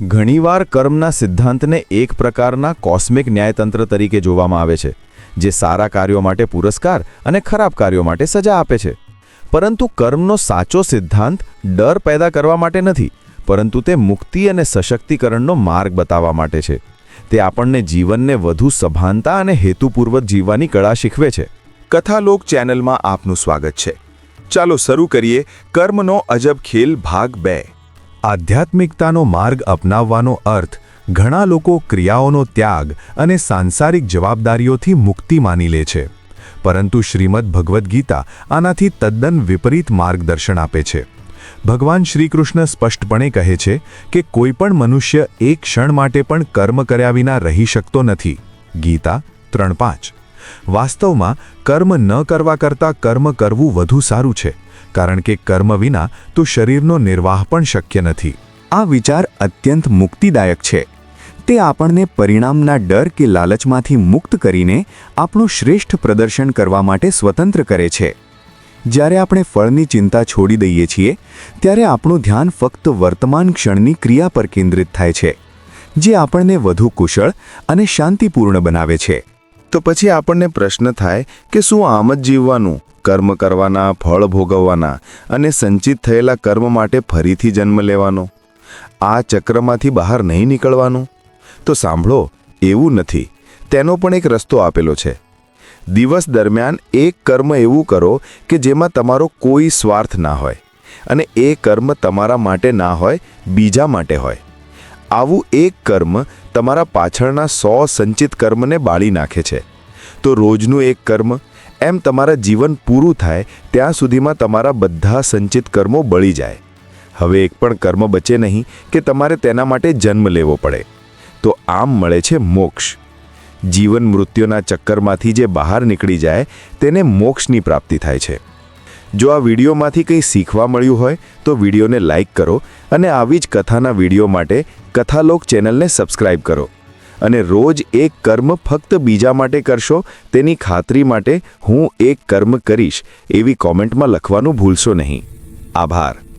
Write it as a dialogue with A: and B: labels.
A: ઘણીવાર કર્મના સિદ્ધાંતને એક પ્રકારના કોસ્મિક ન્યાયતંત્ર તરીકે જોવામાં આવે છે, જે સારા કાર્યો માટે પુરસ્કાર અને ખરાબ કાર્યો માટે સજા આપે છે. પરંતુ કર્મનો સાચો સિદ્ધાંત ડર પેદા કરવા માટે નથી, પરંતુ તે મુક્તિ અને સશક્તિકરણનો માર્ગ બતાવવા માટે છે. તે આપણને જીવનને વધુ સભાનતા અને હેતુપૂર્વક જીવવાની કળા શીખવે છે.
B: કથાલોક ચેનલમાં આપનું સ્વાગત છે. ચાલો શરૂ કરીએ કર્મનો અજબ ખેલ ભાગ બે.
C: આધ્યાત્મિકતાનો માર્ગ અપનાવવાનો અર્થ ઘણા લોકો ક્રિયાઓનો ત્યાગ અને સાંસારિક જવાબદારીઓથી મુક્તિ માની લે છે. પરંતુ શ્રીમદ ભગવદ્ ગીતા આનાથી તદ્દન વિપરીત માર્ગદર્શન આપે છે. ભગવાન શ્રીકૃષ્ણ સ્પષ્ટપણે કહે છે કે કોઈપણ મનુષ્ય એક ક્ષણ માટે પણ કર્મ કર્યા વિના રહી શકતો નથી. ગીતા ત્રણ પાંચ. વાસ્તવમાં કર્મ ન કરવા કરતાં કર્મ કરવું વધુ સારું છે. કારણ કે કર્મ વિના તો શરીરનો નિર્વાહ પણ શક્ય નથી.
D: આ વિચાર અત્યંત મુક્તિદાયક છે. તે આપણને પરિણામના ડર કે લાલચમાંથી મુક્ત કરીને આપણું શ્રેષ્ઠ પ્રદર્શન કરવા માટે સ્વતંત્ર કરે છે. જ્યારે આપણે ફળની ચિંતા છોડી દઈએ છીએ, ત્યારે આપણું ધ્યાન ફક્ત વર્તમાન ક્ષણની ક્રિયા પર કેન્દ્રિત થાય છે, જે આપણને વધુ કુશળ અને શાંતિપૂર્ણ બનાવે છે.
B: તો પછી આપણને પ્રશ્ન થાય કે શું આમ જ જીવવાનું? કર્મ કરવાના, ફળ ભોગવવાના અને સંચિત થયેલા કર્મ માટે ફરીથી જન્મ લેવાનો? આ ચક્રમાંથી બહાર નહીં નીકળવાનું? તો સાંભળો, એવું નથી. તેનો પણ એક રસ્તો આપેલો છે. દિવસ દરમિયાન એક કર્મ એવું કરો કે જેમાં તમારો કોઈ સ્વાર્થ ના હોય અને એ કર્મ તમારા માટે ના હોય, બીજા માટે હોય. આવું એક કર્મ તમારા પાછળના સો સંચિત કર્મને બાળી નાખે છે. તો રોજનું એક કર્મ, એમ તમારા જીવન પૂરું થાય, ત્યાં સુધીમાં તમારા બધા સંચિત કર્મો બળી જાય. હવે એક પણ કર્મ બચે નહીં કે તમારે તેના માટે જન્મ લેવો પડે. તો આમ મળે છે મોક્ષ. જીવન મૃત્યુના ચક્કરમાંથી જે બહાર નીકળી જાય, તેને મોક્ષની પ્રાપ્તિ થાય છે. જો આ વિડીયોમાંથી કંઈ શીખવા મળ્યું હોય, તો વિડીયોને લાઇક કરો અને આવી જ કથાના વીડિયો માટે કથાલોક ચેનલને સબસ્ક્રાઇબ કરો. અને રોજ એક કર્મ ફક્ત બીજા માટે કરશો, તેની ખાતરી માટે હું એક કર્મ કરીશ, એવી કોમેન્ટમાં લખવાનું ભૂલશો નહીં. આભાર.